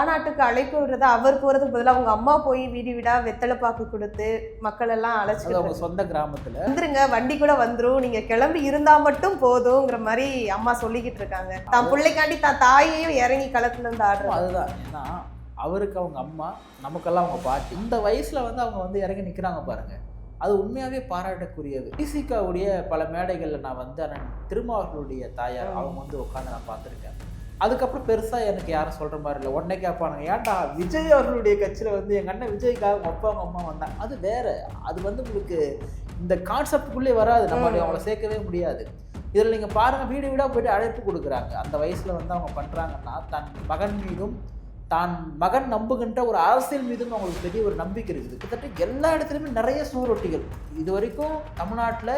மாநாட்டுக்கு அழைப்பு விடுறத அவர் போறதுக்கு பதிலா அவங்க அம்மா போய் வீடு வீடா வெத்தலை பாக்கு கொடுத்து மக்கள் எல்லாம் அது அழைச்சிட்டு அவங்க சொந்த கிராமத்துல. வந்துருங்க வண்டி கூட வந்துரும். நீங்க கிளம்பி இருந்தா மட்டும் போதுங்கிற மாதிரி அம்மா சொல்லிக்கிட்டு இருக்காங்க. தான் பிள்ளைக்காண்டி தான் தாயையும் இறங்கி களத்துல இருந்து ஆடுறாங்க அதுதான். ஏன்னா அவருக்கு அவங்க அம்மா நமக்கெல்லாம் அவங்க பாட்டி. இந்த வயசுல வந்து அவங்க வந்து இறங்கி நிக்கிறாங்க பாருங்க. அது உண்மையாவே பாராட்டக்கூடியது. பிசிகாவுடைய பல மேடைகள்ல நான் வந்து அண்ணன் திருமாவர்களுடைய தாயார் அவங்க வந்து உட்காந்து நான் பார்த்துருக்கேன். அதுக்கப்புறம் பெருசா எனக்கு யாரும் சொல்ற மாதிரி இல்லை. உடனே கேட்பானுங்க ஏன்டா விஜய் அவர்களுடைய கட்சியில வந்து எங்க அண்ணன் விஜய்க்காக அவங்க அப்பா அவங்க அம்மா வந்தாங்க? அது வேற. அது வந்து உங்களுக்கு இந்த கான்செப்டுக்குள்ளே வராது. நம்ம அவங்கள சேர்க்கவே முடியாது. இதில் நீங்கள் பாருங்கள் வீடு வீடாக போயிட்டு அழைப்பு கொடுக்குறாங்க. அந்த வயசில் வந்து அவங்க பண்ணுறாங்கன்னா தன் மகன் மீதும் தான் மகன் நம்புகின்ற ஒரு அரசியல் மீதும் அவங்களுக்கு பெரிய ஒரு நம்பிக்கை இருக்குது. கிட்டத்தட்ட எல்லா இடத்துலையுமே நிறைய சுவரொட்டிகள் இது வரைக்கும் தமிழ்நாட்டில்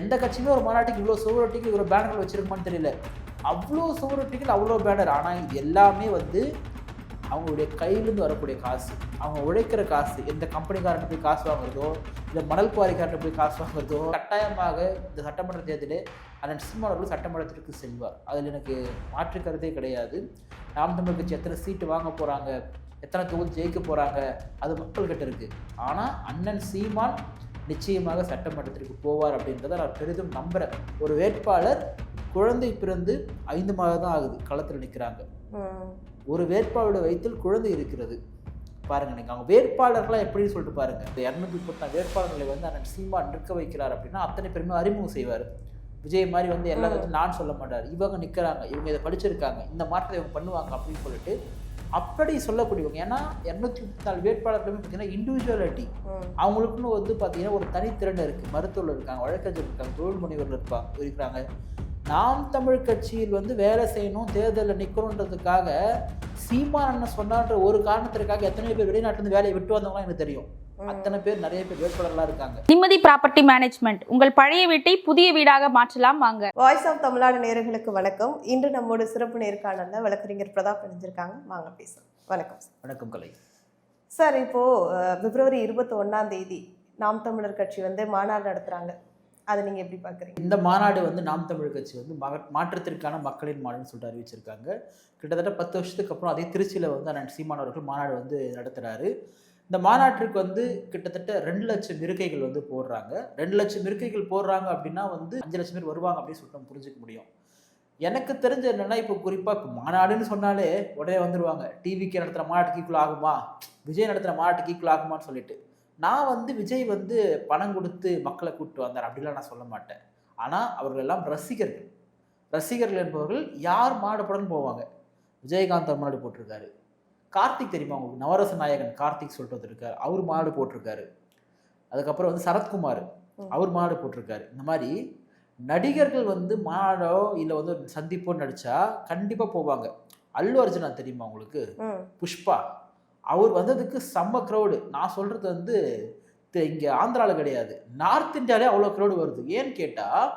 எந்த கட்சியுமே ஒரு மாநாட்டுக்கு இவ்வளோ சுவரொட்டிகள் இவ்வளோ பேனர்கள் வச்சிருக்குமான்னு தெரியல. அவ்வளோ சுவரொட்டிகள் அவ்வளோ பேனர் ஆனால் இது எல்லாமே வந்து அவங்களுடைய கையிலேருந்து வரக்கூடிய காசு. அவங்க உழைக்கிற காசு. எந்த கம்பெனிக்காரன் போய் காசு வாங்குறதோ இல்லை மணல் குவாரிக்காரன் போய் காசு வாங்குறதோ கட்டாயமாக இந்த சட்டமன்ற தேர்தலில் அண்ணன் சீமான் சட்டமன்றத்திற்கு செல்வார். அதில் எனக்கு மாற்று கருத்தே கிடையாது. நாம் தமிழ் கட்சி எத்தனை சீட்டு வாங்க போகிறாங்க எத்தனை தொகுதி ஜெயிக்க போகிறாங்க அது மக்கள்கிட்ட இருக்குது ஆனால் அண்ணன் சீமான் நிச்சயமாக சட்டமன்றத்திற்கு போவார் அப்படின்றத நான் பெரிதும் நம்புகிறேன் ஒரு வேட்பாளர் குழந்தை பிறந்து ஐந்து மாதம் தான் ஆகுது களத்தில் நிற்கிறாங்க. ஒரு வேட்பாளருடைய வயிற்றில் குழந்தை இருக்கிறது. பாருங்க நீங்க அவங்க வேட்பாளர்களாம் எப்படின்னு சொல்லிட்டு பாருங்க. இந்த இரநூத்தி முப்பத்தாறு வேட்பாளர்களை வந்து அண்ணன் சீமான் நிற்க வைக்கிறார் அப்படின்னா அத்தனை பேருமே அறிமுகம் செய்வார். விஜய் மாதிரி வந்து எல்லாத்தையும் நான் சொல்ல மாட்டார். இவங்க நிற்கிறாங்க இவங்க இதை படிச்சிருக்காங்க இந்த மாற்றத்தை இவங்க பண்ணுவாங்க அப்படின்னு சொல்லிட்டு அப்படி சொல்லக்கூடியவங்க ஏன்னா இரநூத்தி முப்பத்தாறு வேட்பாளர்களுமே பார்த்தீங்கன்னா இண்டிவிஜுவாலிட்டி. அவங்களுக்குன்னு வந்து பார்த்தீங்கன்னா ஒரு தனித்திறன் இருக்குது மருத்துவர் இருக்காங்க வழக்கறிஞர் இருக்காங்க தொழில் முனைவர்கள் இருப்பாங்க இருக்கிறாங்க. நாம் தமிழ் கட்சியில் வந்து வேலை செய்யணும் தேர்தலில் நிற்கணுன்றதுக்காக சீமான் அண்ணன் சொன்னான்ற ஒரு காரணத்திற்காக எத்தனை பேர் வெளிநாட்டிலிருந்து வேலையை விட்டு வந்தவங்களாம் எனக்கு தெரியும். அத்தனை பேர் நிறைய பேர் வேட்பாளர்களாக இருக்காங்க. நிம்மதி ப்ராப்பர்ட்டி மேனேஜ்மெண்ட். உங்கள் பழைய வீட்டை புதிய வீடாக மாற்றலாம் வாங்க. வாய்ஸ் ஆஃப் தமிழ்நாடு நேயர்களுக்கு வணக்கம். இன்று நம்மோட சிறப்பு நேர்காணல்ல வழக்கறிஞர் பிரதாப் இணைஞ்சிருக்காங்க. வாங்க பேசலாம். வணக்கம் சார். வணக்கம் கலை. சார் இப்போ அஹ், பிப்ரவரி இருபத்தி ஒன்னாம் தேதி நாம் தமிழர் கட்சி வந்து மாநாடு நடத்துறாங்க. அதை நீங்க எப்படி பாக்குறீங்க? இந்த மாநாடு வந்து நாம் தமிழ் கட்சி வந்து மக மாற்றத்திற்கான மக்களின் மாநாடுன்னு சொல்லிட்டு அறிவிச்சிருக்காங்க. கிட்டத்தட்ட பத்து வருஷத்துக்கு அப்புறம் அதே திருச்சியில் வந்து அண்ணன் சீமான் அவர்கள் மாநாடு வந்து நடத்துகிறாரு இந்த மாநாட்டிற்கு வந்து கிட்டத்தட்ட ரெண்டு லட்சம் இருக்கைகள் வந்து போடுறாங்க. ரெண்டு லட்சம் இருக்கைகள் போடுறாங்க அப்படின்னா வந்து அஞ்சு லட்சம் பேர் வருவாங்க அப்படின்னு சொல்லிட்டு புரிஞ்சுக்க முடியும். எனக்கு தெரிஞ்ச என்னன்னா இப்போ குறிப்பாக இப்போ மாநாடுன்னு சொன்னாலே உடனே வந்துடுவாங்க டிவிக்கு நடத்துகிற மாநாட்டுக்கு ஈக்குவல் ஆகுமா? விஜய் நடத்துகிற மாநாட்டுக்கு ஈக்குவல் ஆகுமான்னு சொல்லிட்டு. நான் வந்து விஜய் வந்து பணம் கொடுத்து மக்களை கூப்பிட்டு வந்தார். அப்படிலாம் நான் சொல்ல மாட்டேன். ஆனால் அவர்கள் எல்லாம் ரசிகர்கள். ரசிகர்கள் என்பவர்கள் யார் மாடு போவாங்க. விஜயகாந்த் தமிழ்நாடு மாடு போட்டிருக்காரு. கார்த்திக் தெரியுமா உங்களுக்கு? நவரச நாயகன் கார்த்திக் சொல்லிட்டு வந்திருக்காரு. அவர் மாடு போட்டிருக்காரு. அதுக்கப்புறம் வந்து சரத்குமார். அவர் மாடு போட்டிருக்காரு. இந்த மாதிரி நடிகர்கள் வந்து மாடோ இல்லை வந்து சந்திப்போ நடிச்சா கண்டிப்பாக போவாங்க. அல்லு அர்ஜுனா தெரியுமா உங்களுக்கு? புஷ்பா. அவர் வந்ததுக்கு செம்ம க்ரௌடு நான் சொல்கிறது வந்து இங்கே ஆந்திராவில் கிடையாது. நார்த் இந்தியாவிலே அவ்வளோ க்ரௌடு வருது. ஏன்னு கேட்டால்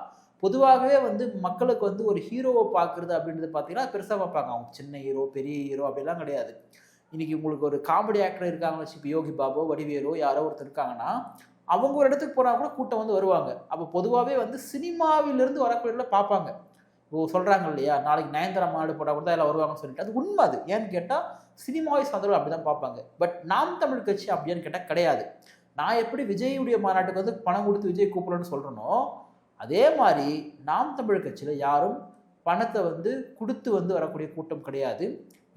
பொதுவாகவே வந்து மக்களுக்கு வந்து ஒரு ஹீரோவை பார்க்குறது அப்படின்றது பார்த்தீங்கன்னா பெருசாக பார்ப்பாங்க. அவங்க சின்ன ஹீரோ பெரிய ஹீரோ அப்படிலாம் கிடையாது. இன்னைக்கு உங்களுக்கு ஒரு காமெடி ஆக்டர் இருக்காங்கன்னு வச்சு யோகி பாபோ வடிவேலோ யாரோ ஒருத்தர் இருக்காங்கன்னா அவங்க ஒரு இடத்துக்கு போனால் கூட கூட்டம் வந்து வருவாங்க. அப்போ பொதுவாகவே வந்து சினிமாவிலிருந்து வரக்கூடியவங்கள பார்ப்பாங்க. இப்போ சொல்கிறாங்க இல்லையா நாளைக்கு நயன்தாரா மாடு போட்டால் கூட தான் எல்லாம் வருவாங்கன்னு சொல்லிட்டு. அது உண்மை அது. ஏன்னு கேட்டால் சினிமாவை சார்ந்தவர்கள் அப்படி தான் பார்ப்பாங்க. பட் நாம் தமிழ் கட்சி அப்படின்னு கேட்டால் கிடையாது. நான் எப்படி விஜயுடைய மாநாட்டுக்கு வந்து பணம் கொடுத்து விஜய் கூப்பிடணும்னு சொல்கிறேனோ அதே மாதிரி நாம் தமிழ் கட்சியில் யாரும் பணத்தை வந்து கொடுத்து வந்து வரக்கூடிய கூட்டம் கிடையாது.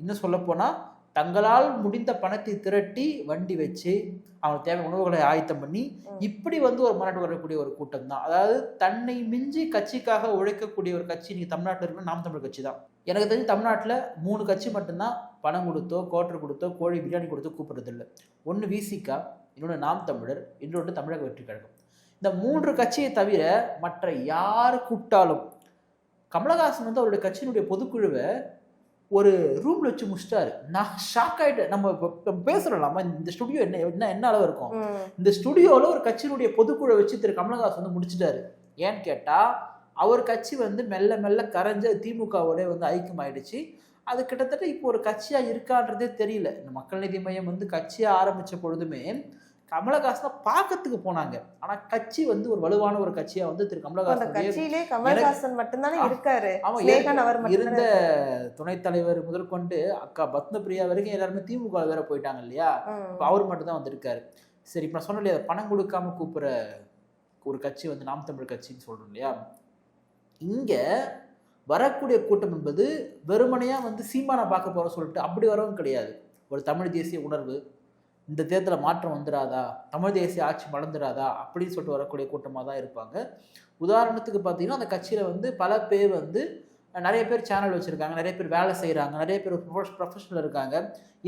இன்னும் சொல்லப்போனால் தங்களால் முடிந்த பணத்தை திரட்டி வண்டி வச்சு அவங்களுக்கு தேவை உணவுகளை ஆயத்தம் பண்ணி. இப்படி வந்து ஒரு மாநாட்டு வரக்கூடிய ஒரு கூட்டம் தான் அதாவது தன்னை மிஞ்சி கட்சிக்காக உழைக்கக்கூடிய ஒரு கட்சி நீங்க தமிழ்நாட்டில் இருக்கிற நாம் தமிழ் கட்சி தான். எனக்கு தெரிஞ்சு தமிழ்நாட்டில் மூணு கட்சி மட்டும்தான் பணம் கொடுத்தோ கோட்டர் கொடுத்தோ கோழி பிரியாணி கொடுத்தோ கூப்பிடுறது இல்லை ஒன்று விசிகா இன்னொன்று நாம் தமிழர் இன்னொன்று தமிழக வெற்றி கழகம். இந்த மூன்று கட்சியை தவிர மற்ற யார் கூப்பிட்டாலும் கமலஹாசன் வந்து அவருடைய கட்சியினுடைய பொதுக்குழுவை ஒரு ரூம்ல வச்சு முடிச்சிட்டாரு. நான் ஷாக் ஆயிட்டேன். நம்ம இப்ப- இப்ப பேசுறோம்லாமா? இந்த ஸ்டுடியோ என்ன என்ன என்ன அளவு இருக்கும்? இந்த ஸ்டுடியோவில் ஒரு கட்சியினுடைய பொதுக்குழு வச்சு திரு கமலஹாசன் வந்து முடிச்சிட்டாரு. ஏன்னு கேட்டால் அவர் கட்சி வந்து மெல்ல மெல்ல கரைஞ்சு திமுகவோட வந்து ஐக்கியமாயிடுச்சு. அது கிட்டத்தட்ட இப்போ ஒரு கட்சியாக இருக்கான்றதே தெரியல. இந்த மக்கள் நீதி மையம் வந்து கட்சியாக ஆரம்பித்த பொழுதுமே கமலஹாசன் பார்க்கறதுக்கு போனாங்க. ஆனா கட்சி வந்து ஒரு வலுவான ஒரு கட்சியா வந்து திரு கமலஹாசன் கட்சியிலே கமல்ஹாசன் மட்டும்தானே இருக்காரு. அவர் இருந்த மட்டும்தான் துணைத் தலைவர் முதற்கொண்டு அக்கா பத்மபிரியா வரைக்கும் எல்லாருமே திமுக வேற போயிட்டாங்க இல்லையா? அவர் மட்டும் தான் வந்திருக்காரு. சரி இப்போ நான் சொன்னேன் இல்லையா பணம் கொடுக்காம கூப்பிடுற ஒரு கட்சி வந்து நாம் தமிழ் கட்சின்னு சொல்றோம் இல்லையா? இங்க வரக்கூடிய கூட்டம் என்பது வெறுமனையா வந்து சீமானை பார்க்க போற சொல்லிட்டு அப்படி வரவும் கிடையாது. ஒரு தமிழ் தேசிய உணர்வு இந்த தேர்தலில் மாற்றம் வந்துடாதா தமிழ் தேசிய ஆட்சி மலர்ந்துடாதா அப்படின்னு சொல்லிட்டு வரக்கூடிய கூட்டமாக தான் இருப்பாங்க. உதாரணத்துக்கு பார்த்தீங்கன்னா அந்த கட்சியில் வந்து பல பேர் வந்து நிறைய பேர் சேனல் வச்சுருக்காங்க நிறைய பேர் வேலை செய்கிறாங்க நிறைய பேர் ப்ரொஃபஷனல் இருக்காங்க.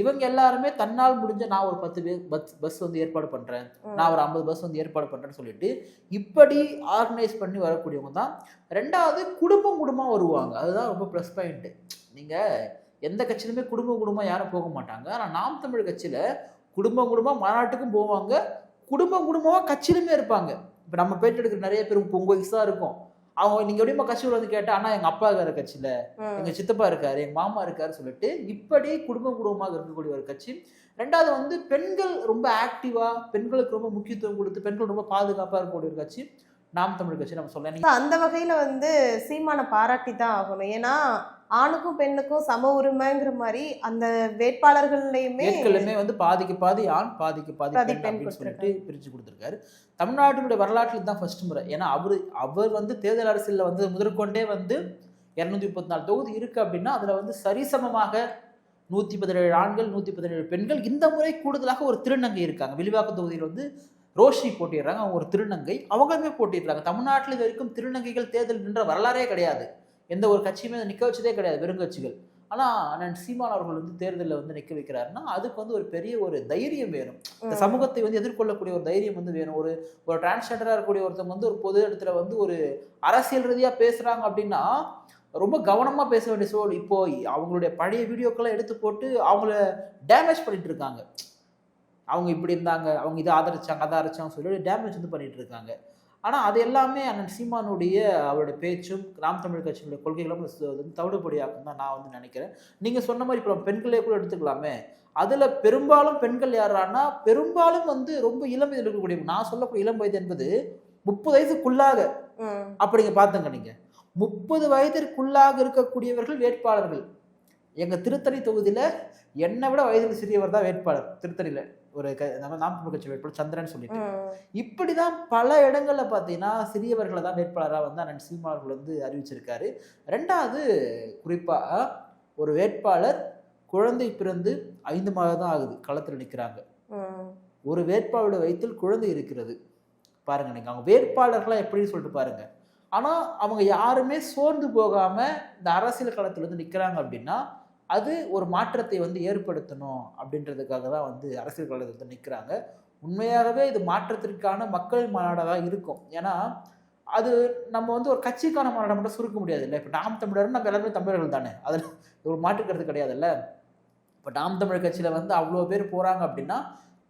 இவங்க எல்லாருமே தன்னால் முடிஞ்ச நான் ஒரு பத்து பேர் பஸ் பஸ் வந்து ஏற்பாடு பண்ணுறேன். நான் ஒரு ஐம்பது பஸ் வந்து ஏற்பாடு பண்ணுறேன்னு சொல்லிட்டு இப்படி ஆர்கனைஸ் பண்ணி வரக்கூடியவங்க தான். ரெண்டாவது குடும்பம் குடும்பமாக வருவாங்க. அதுதான் ரொம்ப ப்ளஸ் பாயிண்ட்டு நீங்கள் எந்த கட்சியிலுமே குடும்பம் குடும்பம் யாரும் போக மாட்டாங்க. ஆனால் நாம் தமிழ் கட்சியில் குடும்பம் குடும்பம் மாநாட்டுக்கும் போவாங்க. குடும்பம் குடும்பமாக கட்சியிலுமே இருப்பாங்க. இப்போ நம்ம பேட்டி எடுக்கிற நிறைய பேர் உங்க வயசு தான் இருக்கும். அவங்க நீங்கள் எப்படிமா கட்சியில் வந்து கேட்டால் ஆனால் எங்கள் அப்பா இருக்கிற கட்சியில். ம். எங்க சித்தப்பா இருக்காரு எங்க மாமா இருக்காரு சொல்லிட்டு இப்படி குடும்ப குடும்பமாக இருக்கக்கூடிய ஒரு கட்சி. ரெண்டாவது வந்து பெண்கள் ரொம்ப ஆக்டிவா பெண்களுக்கு ரொம்ப முக்கியத்துவம் கொடுத்து பெண்கள் ரொம்ப பாதுகாப்பா இருக்கக்கூடிய ஒரு கட்சி. நாம் தமிழ் கட்சி நம்ம சொல்லலாம் அந்த வகையில வந்து சீமானை பாராட்டி தான் ஆகணும். ஏன்னா ஆணுக்கும் பெண்ணுக்கும் சம உரிமைங்கிற மாதிரி அந்த வேட்பாளர்கள்லயுமே ஏற்கனவே வந்து பாதிக்கு பாதி ஆண் பாதிக்கு பாதி பெண் சொல்லிட்டு பிரிச்சு கொடுத்துருக்காரு. தமிழ்நாட்டினுடைய வரலாற்றில் தான் ஃபர்ஸ்ட் முறை. ஏன்னா அவர் அவர் வந்து தேர்தல் அரசியலில் வந்து முதற்கொண்டே வந்து இரநூத்தி முப்பத்தி நாலு தொகுதி இருக்கு அப்படின்னா அதுல வந்து சரிசமமாக நூற்றி பதினேழு ஆண்கள் நூற்றி பதினேழு பெண்கள் இந்த முறை கூடுதலாக ஒரு திருநங்கை இருக்காங்க. விரிவாக்க தொகுதியில் வந்து ரோஷி போட்டிடுறாங்க அவங்க ஒரு திருநங்கை. அவங்களுமே போட்டிடுறாங்க தமிழ்நாட்டில் இது வரைக்கும் திருநங்கைகள் தேர்தல் நின்ற வரலாறே கிடையாது. எந்த ஒரு கட்சியுமே நிற்க வச்சதே கிடையாது வெறுங்கட்சிகள் ஆனால் அண்ணன் சீமான் அவர்கள் வந்து தேர்தலில் வந்து நிற்க வைக்கிறாருன்னா அதுக்கு வந்து ஒரு பெரிய ஒரு தைரியம் வேணும். இந்த. சமூகத்தை வந்து எதிர்கொள்ளக்கூடிய ஒரு தைரியம் வந்து வேணும். ஒரு ஒரு டிரான்ஸ்ஜெண்டராக இருக்கக்கூடிய ஒருத்தவங்க வந்து ஒரு பொது இடத்துல வந்து ஒரு அரசியல் ரீதியாக பேசுகிறாங்க அப்படின்னா ரொம்ப கவனமாக பேச வேண்டிய சூழல். இப்போ அவங்களுடைய பழைய வீடியோக்கெல்லாம் எடுத்து போட்டு அவங்கள டேமேஜ் பண்ணிட்டு இருக்காங்க. அவங்க இப்படி இருந்தாங்க அவங்க இதை ஆதரிச்சாங்க அதை ஆதரிச்சாங்க சொல்லி டேமேஜ் வந்து பண்ணிட்டு இருக்காங்க ஆனால் அது எல்லாமே அண்ணன் சீமானுடைய அவருடைய பேச்சும் நாம் தமிழ் கட்சியினுடைய கொள்கைகளும் வந்து தவிடுபடியாக்கும் தான் நான் வந்து நினைக்கிறேன். நீங்கள் சொன்ன மாதிரி இப்போ பெண்களே கூட எடுத்துக்கலாமே? அதில் பெரும்பாலும் பெண்கள் யாரானா பெரும்பாலும் வந்து ரொம்ப இளம் வயதில் இருக்கக்கூடிய நான் சொல்லக்கூடிய இளம் வயது என்பது முப்பது வயதுக்குள்ளாக. அப்படிங்க பார்த்துங்க நீங்கள் முப்பது வயதிற்குள்ளாக இருக்கக்கூடியவர்கள் வேட்பாளர்கள். எங்கள் திருத்தணி தொகுதியில் என்னை விட வயதில் சிறியவர் தான் வேட்பாளர் திருத்தணியில். ஒரு க நம்ம நாம் தமிழ் கட்சி வேட்பாளர் சந்திரன் சொல்லிட்டு ம். இப்படி தான் பல இடங்களில் பார்த்தீங்கன்னா சிறியவர்களை தான் வேட்பாளராக வந்து அண்ணன் சீமா அவர்கள் வந்து அறிவிச்சிருக்காரு ரெண்டாவது குறிப்பாக ஒரு வேட்பாளர் குழந்தை பிறந்து ஐந்து மாதம் தான் ஆகுது களத்தில் நிற்கிறாங்க. ஒரு வேட்பாளருடைய வயிற்றில் குழந்தை இருக்கிறது பாருங்க நீங்க அவங்க வேட்பாளர்களாக எப்படின்னு சொல்லிட்டு பாருங்க ஆனால் அவங்க யாருமே சோர்ந்து போகாம இந்த அரசியல் களத்துல வந்து நிற்கிறாங்க அப்படின்னா அது ஒரு மாற்றத்தை வந்து ஏற்படுத்தணும் அப்படின்றதுக்காக தான் வந்து அரசியல் களத்தில் நிற்கிறாங்க. உண்மையாகவே இது மாற்றத்திற்கான மக்கள் மாநாடாக தான் இருக்கும். ஏன்னா அது நம்ம வந்து ஒரு கட்சிக்கான மாநாடை மட்டும் சுருக்க முடியாது இல்லை இப்போ நாம் தமிழர்னு நம்ம எல்லாருமே தமிழர்கள் தானே. அதில் ஒரு மாற்றுக்கிறது கிடையாதுல்ல. இப்போ நாம் தமிழர் கட்சியில் வந்து அவ்வளோ பேர் போகிறாங்க அப்படின்னா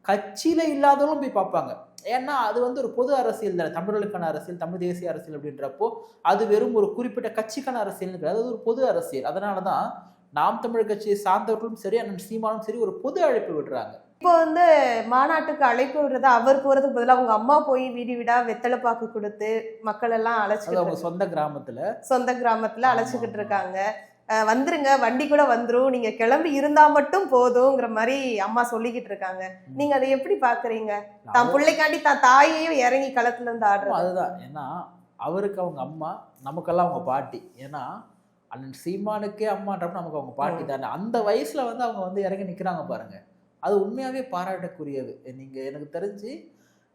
கட்சியில் இல்லாதவங்களும் போய் பார்ப்பாங்க. ஏன்னா அது வந்து ஒரு பொது அரசியல் தானே. தமிழர்களுக்கான அரசியல் தமிழ் தேசிய அரசியல் அப்படின்றப்போ அது வெறும் ஒரு குறிப்பிட்ட கட்சிக்கான அரசியல் கிடையாது. அது ஒரு பொது அரசியல். அதனால தான் நாம் தமிழர் கட்சியை சார்ந்தவர்களும் சரி அண்ணன் சீமானும் சரி ஒரு பொது அழைப்பு விடுறாங்க. இப்போ வந்து மாநாட்டுக்கு அழைப்பு விடுறது அவர் போறதுக்கு பதிலா அவங்க அம்மா போய் வீடு வீடா வெத்தலை பாக்கு கொடுத்து மக்கள் எல்லாம் அழைச்சிட்டு அவங்க சொந்த கிராமத்துல. சொந்த கிராமத்துல அழைச்சிக்கிட்டு. இருக்காங்க. வந்துருங்க வண்டி கூட வந்துரும். நீங்க கிளம்பி இருந்தா மட்டும் போதுங்கிற மாதிரி அம்மா சொல்லிக்கிட்டு இருக்காங்க. நீங்க அதை எப்படி பாக்குறீங்க? தான் பிள்ளைக்காண்டி தான் தாயையும் இறங்கி களத்துல இருந்து ஆமா, ஆடுறது அதுதான். ஏன்னா அவருக்கு அவங்க அம்மா நமக்கெல்லாம் அவங்க பாட்டி. ஏன்னா அண்ணன் சீமானுக்கே அம்மான்றப்ப நமக்கு அவங்க பாட்டி தானே. அந்த வயசுல வந்து அவங்க வந்து இறங்கி நிக்கிறாங்க பாருங்க. அது உண்மையாவே பாராட்டக்கூடியது. நீங்க எனக்கு தெரிஞ்சு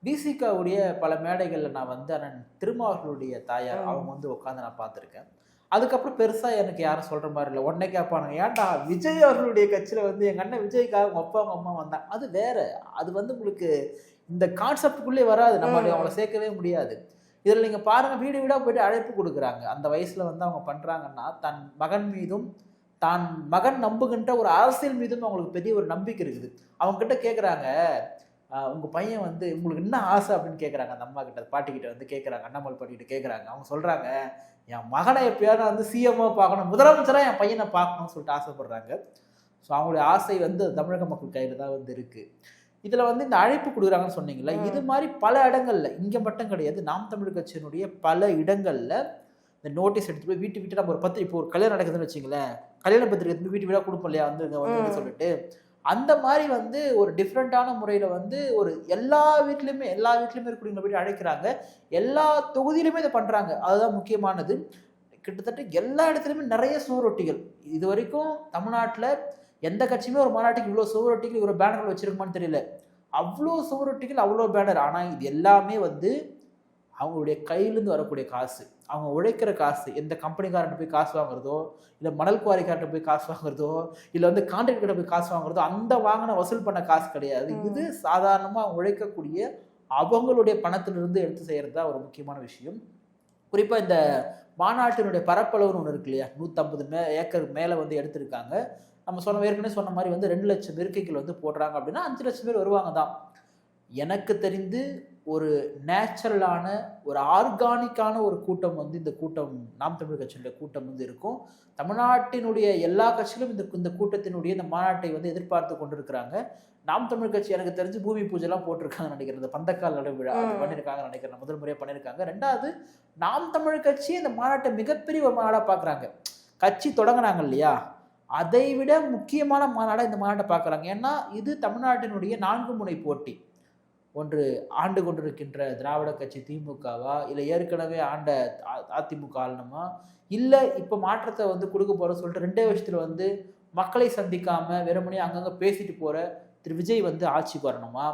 விசிகாவுடைய பல மேடைகள்ல நான் வந்து அண்ணன் திருமாவர்களுடைய தாயார். அவங்க வந்து உட்காந்து நான் பார்த்துருக்கேன். அதுக்கப்புறம் பெருசா எனக்கு யாரும் சொல்ற மாதிரி இல்லை. உடனே கேட்பானுங்க ஏன்டா விஜய் அவர்களுடைய கட்சியில வந்து எங்க அண்ணன் விஜய்க்காக உங்க அப்பா அவங்க அம்மா வந்தாங்க அது வேற. அது வந்து உங்களுக்கு இந்த கான்செப்டுக்குள்ளே வராது. நம்ம. அவங்கள சேர்க்கவே முடியாது. இதில் நீங்கள் பாருங்கள் வீடு வீடாக போயிட்டு அழைப்பு கொடுக்குறாங்க. அந்த வயசில் வந்து அவங்க பண்ணுறாங்கன்னா தன் மகன் மீதும் தான் மகன் நம்புகின்ற ஒரு அரசியல் மீதும் அவங்களுக்கு பெரிய ஒரு நம்பிக்கை இருக்குது. அவங்கக்கிட்ட கேட்குறாங்க உங்கள் பையன் வந்து உங்களுக்கு என்ன ஆசை? அப்படின்னு கேட்குறாங்க அந்த அம்மா கிட்ட பாட்டிக்கிட்ட வந்து கேட்குறாங்க அண்ணாமல் பாட்டிக்கிட்ட கேட்குறாங்க அவங்க சொல்கிறாங்க என் மகனை எப்பயாவது நான் வந்து சிஎம்ஓ பார்க்கணும். முதலமைச்சராக என் பையனை பார்க்கணும்னு சொல்லிட்டு ஆசைப்படுறாங்க. ஸோ அவங்களுடைய ஆசை வந்து தமிழக மக்கள் கையில் தான் வந்து இருக்குது இதுல வந்து இந்த அழைப்பு கொடுக்குறாங்கன்னு சொன்னீங்கல்ல. இது மாதிரி பல இடங்கள்ல இங்க மட்டும் கிடையாது நாம் தமிழ் கட்சியினுடைய பல இடங்கள்ல இந்த நோட்டீஸ் எடுத்து போய் வீட்டு வீட்டு நம்ம ஒரு பத்து இப்போ ஒரு கல்யாணம் நடக்குதுன்னு வச்சுங்களேன் கல்யாண எடுத்து போய் வீட்டு வீடா கொடுப்போம் இல்லையா வந்து இங்க வந்து. சொல்லிட்டு அந்த மாதிரி வந்து ஒரு டிஃப்ரெண்ட்டான முறையில வந்து ஒரு எல்லா வீட்லயுமே எல்லா வீட்லயுமே இருக்கக்கூடிய போய் அழைக்கிறாங்க எல்லா தொகுதியிலுமே இதை பண்றாங்க அதுதான் முக்கியமானது கிட்டத்தட்ட எல்லா இடத்துலையுமே நிறைய சுவரொட்டிகள் இது வரைக்கும் தமிழ்நாட்டில் எந்த கட்சியுமே ஒரு மாநாட்டுக்கு இவ்வளோ சுவரொட்டிகள் இவ்வளோ பேனர்கள் வச்சிருக்குமான்னு தெரியல. அவ்வளோ சுவரொட்டிகள் அவ்வளோ பேனர் ஆனால் இது எல்லாமே வந்து அவங்களுடைய கையிலேருந்து வரக்கூடிய காசு. அவங்க உழைக்கிற காசு. எந்த கம்பெனிக்காரன் போய் காசு வாங்குறதோ இல்லை மணல் குவாரிக்கார்ட்ட போய் காசு வாங்குறதோ இல்லை வந்து கான்ட்ராக்ட் கிட்ட போய் காசு வாங்குறதோ அந்த வாங்கின வசூல் பண்ண காசு கிடையாது. இது சாதாரணமாக உழைக்கக்கூடிய அவங்களுடைய பணத்திலிருந்து எடுத்து செய்கிறது தான் ஒரு முக்கியமான விஷயம். குறிப்பாக இந்த மாநாட்டினுடைய பரப்பளவுன்னு ஒன்று இருக்கு இல்லையா? நூற்றம்பது மே ஏக்கர் மேலே வந்து எடுத்திருக்காங்க. நம்ம சொன்ன ஏற்கனவே சொன்ன மாதிரி வந்து ரெண்டு லட்சம் இருக்கைகள் வந்து போடுறாங்க அப்படின்னா அஞ்சு லட்சம் பேர் வருவாங்க தான். எனக்கு தெரிந்து ஒரு நேச்சுரலான ஒரு ஆர்கானிக்கான ஒரு கூட்டம் வந்து இந்த கூட்டம் நாம் தமிழ் கட்சியினுடைய கூட்டம் வந்து இருக்கும். தமிழ்நாட்டினுடைய எல்லா கட்சிகளும் இந்த இந்த கூட்டத்தினுடைய இந்த மாநாட்டை வந்து எதிர்பார்த்து கொண்டிருக்கிறாங்க. நாம் தமிழ் கட்சி எனக்கு தெரிஞ்சு பூமி பூஜைலாம் போட்டிருக்காங்க நினைக்கிறேன். இந்த பந்தக்கால் நடு விழா அது ம். பண்ணியிருக்காங்க நினைக்கிறேன். முதல் முறையாக பண்ணியிருக்காங்க. ரெண்டாவது நாம் தமிழ் கட்சி இந்த மாநாட்டை மிகப்பெரிய ஒரு மாநாடாக பார்க்குறாங்க. கட்சி தொடங்குனாங்க இல்லையா? அதை விட முக்கியமான மாநாடாக இந்த மாநாட்டை பார்க்குறாங்க. ஏன்னா இது தமிழ்நாட்டினுடைய நான்கு முனை போட்டி. ஒன்று ஆண்டு கொண்டிருக்கின்ற திராவிட கட்சி திமுகவா? இல்லை ஏற்கனவே ஆண்ட அதிமுக ஆளுநமா இல்லை இப்போ மாற்றத்தை வந்து கொடுக்க போகிற சொல்லிட்டு ரெண்டே வருஷத்தில் வந்து மக்களை சந்திக்காமல் வெறுமனே அங்கங்கே பேசிட்டு போகிற திரு. விஜய் வந்து ஆட்சி வரணுமா?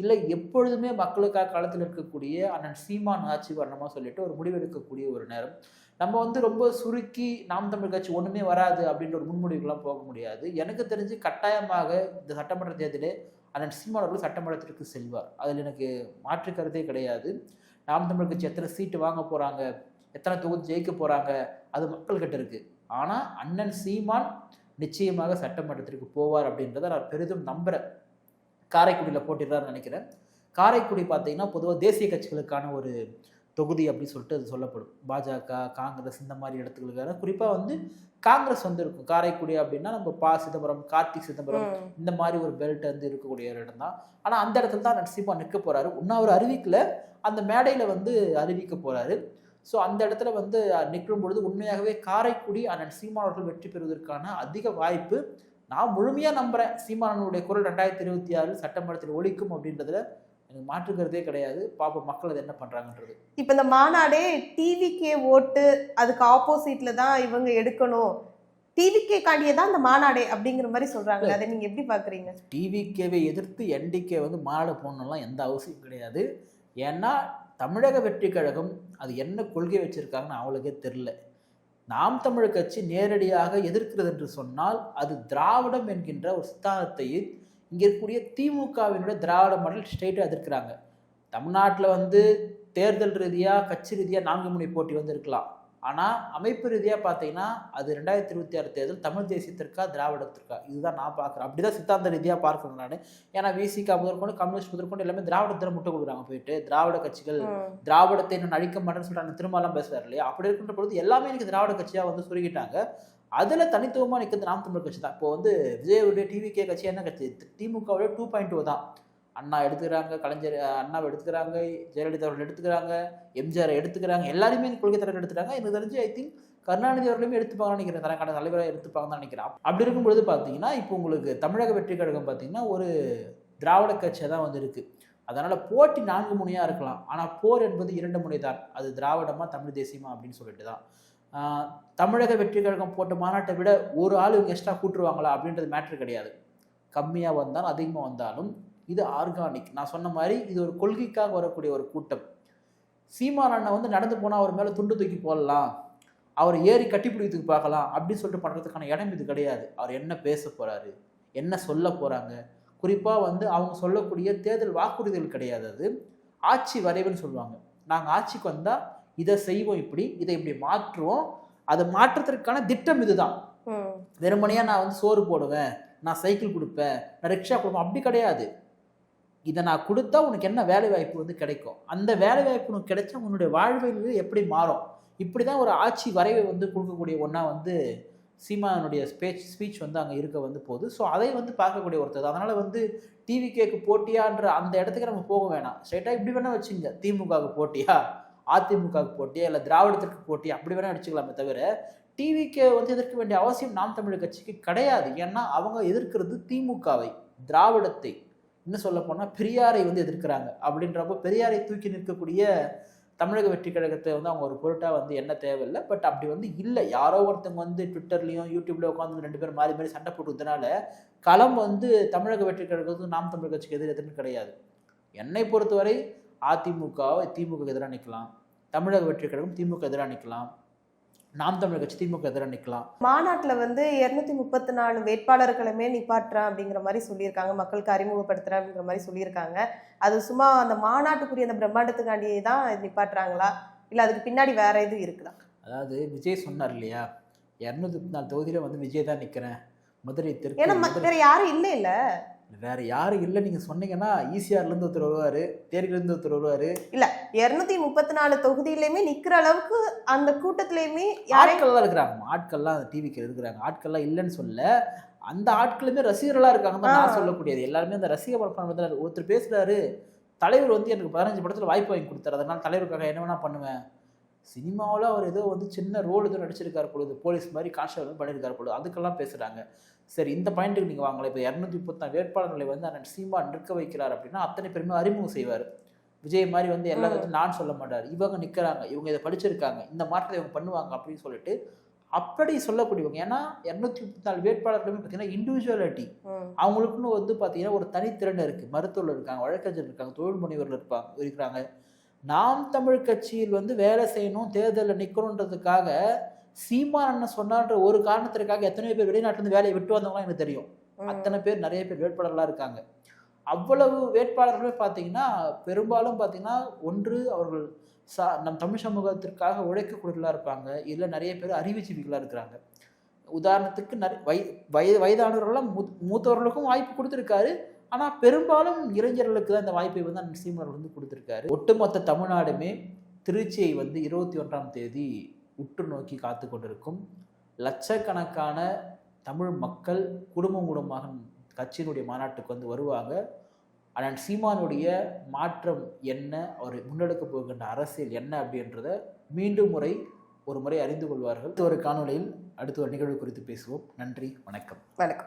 இல்லை எப்பொழுதுமே மக்களுக்காக களத்தில் இருக்கக்கூடிய அண்ணன் சீமான் ஆட்சி வரணுமா சொல்லிட்டு ஒரு முடிவெடுக்கக்கூடிய ஒரு நேரம். நம்ம வந்து ரொம்ப சுருக்கி நாம் தமிழ் கட்சி ஒன்றுமே வராது அப்படின்ற ஒரு முன்முடிவுக்கெல்லாம் போக முடியாது. எனக்கு தெரிஞ்சு கட்டாயமாக இந்த சட்டமன்ற தேர்தலே அண்ணன் சீமானவர்கள் சட்டமன்றத்திற்கு செல்வார். அதில் எனக்கு மாற்று கருத்தே கிடையாது. நாம் தமிழ் கட்சி எத்தனை சீட்டு வாங்க போகிறாங்க எத்தனை தொகுதி ஜெயிக்க போகிறாங்க அது மக்கள்கிட்ட இருக்குது ஆனால் அண்ணன் சீமான் நிச்சயமாக சட்டமன்றத்திற்கு போவார் அப்படின்றத நான் பெரிதும் நம்புகிறேன் காரைக்குடியில் போட்டிடுறாருன்னு நினைக்கிறேன். காரைக்குடி பார்த்தீங்கன்னா பொதுவாக தேசிய கட்சிகளுக்கான ஒரு தொகுதி அப்படின்னு சொல்லிட்டு அது சொல்லப்படும். பாஜக காங்கிரஸ் இந்த மாதிரி இடத்துகளுக்கான குறிப்பாக வந்து காங்கிரஸ் வந்து இருக்கும். காரைக்குடி அப்படின்னா நம்ம பா சிதம்பரம் கார்த்திக் சிதம்பரம். இந்த மாதிரி ஒரு பெல்ட் வந்து இருக்கக்கூடிய ஒரு இடம் தான். ஆனால் அந்த இடத்துல தான் நரசிம்மா நிற்க போறாரு. இன்னும் அவர் அறிவிக்கல. அந்த மேடையில் வந்து அறிவிக்க போறாரு. ஸோ அந்த இடத்துல வந்து நிற்கும் பொழுது உண்மையாகவே காரைக்குடி அண்ணன் சீமான் அவர்கள் வெற்றி பெறுவதற்கான அதிக வாய்ப்பு நான் முழுமையாக நம்புறேன். சீமானனுடைய குரல் ரெண்டாயிரத்தி இருபத்தி ஆறில் சட்டமன்றத்தில் ஒழிக்கும் அப்படின்றதுல எனக்கு மாற்றுக்கிறதே கிடையாது. பாப்போம் மக்கள் அது என்ன பண்றாங்கன்றது. இப்ப இந்த மாநாடே டிவிக்கே ஓட்டு அதுக்கு ஆப்போசிட்ல தான் இவங்க எடுக்கணும். டிவிக்கே காண்டியே தான் இந்த மாநாடே அப்படிங்கிற மாதிரி சொல்றாங்க அதை நீங்க எப்படி பாக்குறீங்க டிவிகேவை எதிர்த்து என்டிகே வந்து மாநாடு போகணும்லாம் எந்த அவசியம் கிடையாது. ஏன்னா தமிழக வெற்றி கழகம் அது என்ன கொள்கை வச்சிருக்காங்கன்னு அவங்களுக்கே தெரில நாம் தமிழர் கட்சி நேரடியாக எதிர்க்கிறது என்று சொன்னால் அது திராவிடம் என்கின்ற ஒரு சித்தாந்தத்தை இங்கே இருக்கக்கூடிய திமுகவினுடைய திராவிட மாடல் ஸ்ட்ரெயிட்டாக எதிர்க்கிறாங்க. தமிழ்நாட்டில் வந்து தேர்தல் ரீதியாக கட்சி ரீதியாக நான்கு முனை போட்டி வந்து இருக்கலாம். ஆனால் அமைப்பு ரீதியாக பார்த்தீங்கன்னா அது ரெண்டாயிரத்தி இருபத்தி ஆறு தேர்தல் தமிழ் தேசியத்திற்கா திராவிடத்திற்கா? இதுதான் நான் பார்க்குறேன் அப்படி தான் சித்தாந்த ரீதியாக பார்க்குறேன் நான். ஏன்னா விசிகா முதற்கொண்டு கம்யூனிஸ்ட் முதற்கொண்டு எல்லாமே திராவிடத்தில் முட்டை கொடுக்குறாங்க போயிட்டு. திராவிட கட்சிகள். திராவிடத்தை இன்னும் அழிக்க மாட்டேன்னு சொல்லிட்டு திரும்பலாம் பேசுறாரு இல்லையா? அப்படி இருக்கின்ற பொழுது எல்லாமே எனக்கு திராவிட கட்சியாக வந்து சுருக்கிட்டாங்க. அதில் தனித்துவமாக நிற்கிறது நாம் தமிழர் கட்சி தான். இப்போ வந்து விஜயுடைய டிவிகே கட்சி என்ன கட்சி? திமுகவுடைய டூ பாயிண்ட் டூ தான். அண்ணா எடுத்துக்கிறாங்க கலைஞர் அண்ணாவை எடுத்துக்கிறாங்க ஜெயலலிதா அவர்கள் எடுத்துக்கிறாங்க எம்ஜிஆர் எடுத்துக்கிறாங்க எல்லாருமே கொள்கை தலைவர் எடுத்துக்கிறாங்க. எனக்கு தெரிஞ்சு ஐ திங்க் கருணாநிதி அவர்களுமே எடுத்துப்பாங்கன்னு நினைக்கிறேன். தனக்கான தலைவராக எடுத்துப்பாங்கன்னு நினைக்கிறேன். அப்படி இருக்கும் பொழுது பார்த்தீங்கன்னா இப்போ உங்களுக்கு தமிழக வெற்றி கழகம் பார்த்தீங்கன்னா ஒரு திராவிட கட்சியாக தான் வந்து அதனால் போட்டி நான்கு முனையாக இருக்கலாம். ஆனால் போர் என்பது இரண்டு முனை தான் அது திராவிடமா தமிழ் தேசியமா அப்படின்னு சொல்லிட்டு தான் தமிழக வெற்றி கழகம் போட்ட மாநாட்டை விட ஒரு ஆள் இவங்க எக்ஸ்ட்ரா கூட்டுருவாங்களா அப்படின்றது மேட்ரு கிடையாது. கம்மியாக வந்தாலும் அதிகமாக வந்தாலும் இது ஆர்கானிக் நான் சொன்ன மாதிரி இது ஒரு கொள்கைக்காக வரக்கூடிய ஒரு கூட்டம். சீமான் அண்ணன் வந்து நடந்து போனால் அவர் மேலே துண்டு தூக்கி போடலாம். அவர் ஏறி கட்டி பிடிக்கிறதுக்கு பார்க்கலாம் அப்படின்னு சொல்லிட்டு பண்ணுறதுக்கான இடம் இது கிடையாது. அவர் என்ன பேச போகிறாரு என்ன சொல்ல போகிறாங்க குறிப்பாக வந்து அவங்க சொல்லக்கூடிய தேர்தல் வாக்குறுதிகள் கிடையாது அது. ஆட்சி வரைவுன்னு சொல்லுவாங்க. நாங்கள் ஆட்சிக்கு வந்தால் இதை செய்வோம் இப்படி இதை இப்படி மாற்றுவோம். அதை மாற்றத்திற்கான திட்டம் இதுதான். வெறுமனையா நான் வந்து சோறு போடுவேன் நான் சைக்கிள் கொடுப்பேன் நான் ரிக்ஷா கொடுப்பேன் அப்படி கிடையாது. இதை நான் கொடுத்தா உனக்கு என்ன வேலை வாய்ப்பு வந்து கிடைக்கும்? அந்த வேலை வாய்ப்பு உனக்கு கிடைச்சா உன்னுடைய வாழ்வில் எப்படி மாறும்? இப்படி தான் ஒரு ஆட்சி வரைவை வந்து கொடுக்கக்கூடிய ஒன்றா வந்து சீமானுடைய ஸ்பீச் ஸ்பீச் வந்து அங்கே இருக்க வந்து போகுது. ஸோ அதை வந்து பார்க்கக்கூடிய ஒருத்தர் அதனால் வந்து டிவி கேக்கு போட்டியான்ற அந்த இடத்துக்கு நம்ம போக வேணாம். ஸ்ட்ரைட்டாக இப்படி வேணால் வச்சுங்க. திமுகவுக்கு போட்டியா? அதிமுகவுக்கு போட்டியா இல்லை திராவிடத்திற்கு போட்டி அப்படி வேணால் அடிச்சுக்கலாமே தவிர டிவிக்கு வந்து எதிர்க்க வேண்டிய அவசியம் நாம் தமிழ் கட்சிக்கு கிடையாது. ஏன்னா அவங்க எதிர்க்கிறது திமுகவை திராவிடத்தை. இன்னும் சொல்ல போனால் பெரியாரை வந்து எதிர்க்கிறாங்க. அப்படின்றப்போ பெரியாரை தூக்கி நிற்கக்கூடிய தமிழக வெற்றி கழகத்தை வந்து அவங்க ஒரு பொருட்டாக வந்து என்ன தேவையில்லை. பட் அப்படி வந்து இல்லை. யாரோ ஒருத்தவங்க வந்து ட்விட்டர்லேயும் யூடியூப்லேயும் உட்காந்து ரெண்டு பேரும் மாறி மாறி சண்டை போட்டுறதுனால களம் வந்து தமிழக வெற்றி கழகத்துக்கு நாம் தமிழ் கட்சிக்கு எதிர் எதிர்னு கிடையாது. என்னை பொறுத்தவரை அதிமுக திமுக எதிராக நிற்கலாம் தமிழக வெற்றி கழகம் திமுக எதிராக நிற்கலாம். நாம் தமிழர் கட்சி திமுக எதிராக நிற்கலாம். மாநாட்டுல வந்து இருநூத்தி முப்பத்தி நாலு வேட்பாளர்களுமே நிப்பாட்டுறேன் அப்படிங்கிற மாதிரி சொல்லியிருக்காங்க. மக்களுக்கு அறிமுகப்படுத்துறேன் அப்படிங்கிற மாதிரி சொல்லியிருக்காங்க. அது சும்மா அந்த மாநாட்டுக்குரிய அந்த பிரம்மாண்டத்துக்காண்டி தான் நிப்பாட்டுறாங்களா? இல்ல அதுக்கு பின்னாடி வேற எதுவும் இருக்குதா? அதாவது விஜய் சொன்னார் இல்லையா? இரநூத்தி நாலு தொகுதியில வந்து விஜய் தான் நிற்கிறேன் மதுரை தெற்கு ஏன்னா வேற யாரும் இல்ல இல்ல. வேற யாரும் இல்லை நீங்க சொன்னீங்கன்னா ஈசிஆர்ல இருந்து ஒருத்தர் வருவாரு தேர்ல இருந்து ஒருத்தர் வருவாரு. இருநூத்தி முப்பத்தி நாலு தொகுதியிலுமே நிக்கிற அளவுக்கு அந்த கூட்டத்திலயுமே யாரையும் ஆட்கள்லாம் இருக்கிறாங்க. ஆட்கள்லாம் டிவிக்கு இருக்கிறாங்க. ஆட்கள்லாம் இல்லைன்னு சொல்ல அந்த ஆட்களுமே ரசிகர்களா இருக்காங்க தான் நான். சொல்லக்கூடியது. எல்லாருமே அந்த ரசிக பரப்பத்தில் ஒருத்தர் பேசுறாரு தலைவர் வந்து எனக்கு பதினஞ்சு படத்துல வாய்ப்பு வாங்கி கொடுத்தாரு. அதனால தலைவருக்காக என்ன வேணா பண்ணுவேன். சினிமாவில் அவர் ஏதோ வந்து சின்ன ரோல் ஏதோ நடிச்சிருக்காரு பொழுது போலீஸ் மாதிரி கான்ஸ்டபிள் பண்ணியிருக்காரு பொழுது அதுக்கெல்லாம் பேசுறாங்க. சரி இந்த பாயிண்ட்டுக்கு நீங்கள் வாங்கலாம் இப்போ இரநூத்தி முப்பத்தாறு வேட்பாளர்களை வந்து அண்ணன் சீமான் நிற்க வைக்கிறார் அப்படின்னா அத்தனை பேருமே அறிமுகம் செய்வார். விஜய் மாதிரி வந்து எல்லா ம். கட்சியும் நான் சொல்ல மாட்டார். இவங்க நிற்கிறாங்க இவங்க இதை படிச்சிருக்காங்க இந்த மாற்றத்தை இவங்க பண்ணுவாங்க அப்படின்னு சொல்லிட்டு அப்படி சொல்லக்கூடியவங்க. ஏன்னா இரநூத்தி முப்பத்தி நாலு வேட்பாளர்களுமே பார்த்தீங்கன்னா இண்டிவிஜுவாலிட்டி அவங்களுக்குன்னு வந்து பார்த்தீங்கன்னா ஒரு தனித்திறன் இருக்குது மருத்துவர்கள் இருக்காங்க வழக்கறிஞர் இருக்காங்க தொழில் முனைவர்கள் இருப்பாங்க இருக்கிறாங்க. நாம் தமிழ் கட்சியில் வந்து வேலை செய்யணும் தேர்தலில் நிற்கணுன்றதுக்காக சீமான் அண்ணன் சொன்னான்ற ஒரு காரணத்திற்காக எத்தனை பேர் வெளிநாட்டிலேருந்து வேலையை விட்டு வந்தவங்களாம் எனக்கு தெரியும். அத்தனை பேர் நிறைய பேர் வேட்பாளர்களாக இருக்காங்க. அவ்வளவு வேட்பாளர்களுமே பார்த்தீங்கன்னா பெரும்பாலும் பார்த்தீங்கன்னா ஒன்று அவர்கள் சா நம் தமிழ் சமூகத்திற்காக உழைக்கக்கூடியவர்களாக இருப்பாங்க. இல்லை நிறைய பேர் அறிவுஜீவிகளாக இருக்கிறாங்க. உதாரணத்துக்கு நிறைய வய வய வயதானவர்கள்லாம் மூ மூத்தவர்களுக்கும் வாய்ப்பு கொடுத்துருக்காரு. ஆனால் பெரும்பாலும் இளைஞர்களுக்கு தான் இந்த வாய்ப்பை வந்து அண்ணன் சீமான் வந்து கொடுத்துருக்காரு. ஒட்டுமொத்த தமிழ்நாடுமே திருச்சியை வந்து இருபத்தி ஒன்றாம் தேதி உற்று நோக்கி காத்து கொண்டிருக்கும் லட்சக்கணக்கான தமிழ் மக்கள் குடும்பம் குடும்பமாக கட்சியினுடைய மாநாட்டுக்கு வந்து வருவாங்க. ஆனால் சீமானுடைய மாற்றம் என்ன அவர் முன்னெடுக்க போகின்ற அரசியல் என்ன அப்படின்றத மீண்டும் முறை ஒரு முறை அறிந்து கொள்வார்கள். அடுத்த ஒரு காணொலியில் அடுத்த ஒரு நிகழ்வு குறித்து பேசுவோம். நன்றி வணக்கம். வணக்கம்.